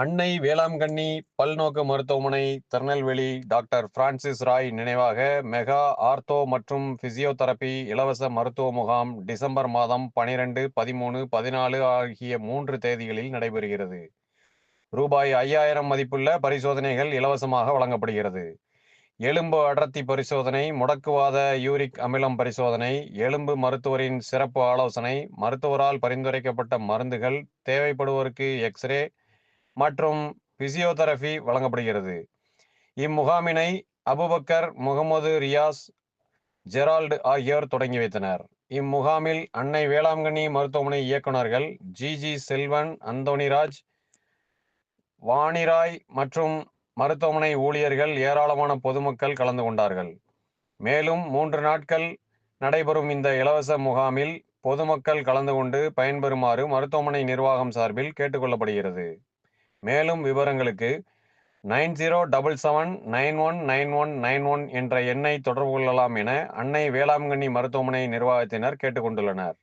அன்னை வேளாங்கண்ணி பல்நோக்கு மருத்துவமனை திருநெல்வேலி டாக்டர் பிரான்சிஸ் ராய் நினைவாக மெகா ஆர்த்தோ மற்றும் பிசியோதெரபி இலவச மருத்துவ முகாம் டிசம்பர் மாதம் பனிரெண்டு பதிமூணு பதினாலு ஆகிய மூன்று தேதிகளில் நடைபெறுகிறது. ரூபாய் ஐயாயிரம் மதிப்புள்ள பரிசோதனைகள் இலவசமாக வழங்கப்படுகிறது. எலும்பு அடர்த்தி பரிசோதனை முடக்குவாத யூரிக் அமிலம் பரிசோதனை எலும்பு மருத்துவரின் சிறப்பு ஆலோசனை மருத்துவரால் பரிந்துரைக்கப்பட்ட மருந்துகள் தேவைப்படுவோருக்கு எக்ஸ்ரே மற்றும் பிசியோதெரபி வழங்கப்படுகிறது. இம்முகாமினை அபுபக்கர் முகமது ரியாஸ் ஜெரால்டு ஆகியோர் தொடங்கி வைத்தனர். இம்முகாமில் அன்னை வேளாங்கண்ணி மருத்துவமனை இயக்குநர்கள் ஜி. ஜி. செல்வன் அந்தோணிராஜ் வாணிராய் மற்றும் மருத்துவமனை ஊழியர்கள் ஏராளமான பொதுமக்கள் கலந்து கொண்டார்கள். மேலும் மூன்று நாட்கள் நடைபெறும் இந்த இலவச முகாமில் பொதுமக்கள் கலந்து கொண்டு பயன்பெறுமாறு மருத்துவமனை நிர்வாகம் சார்பில் கேட்டுக்கொள்ளப்படுகிறது மேலும் விவரங்களுக்கு nine zero double seven nine one nine one nine one என்ற எண்ணை தொடர்பு கொள்ளலாம் என அன்னை வேளாங்கண்ணி மருத்துவமனை நிர்வாகத்தினர் கேட்டுக்கொண்டுள்ளனர்.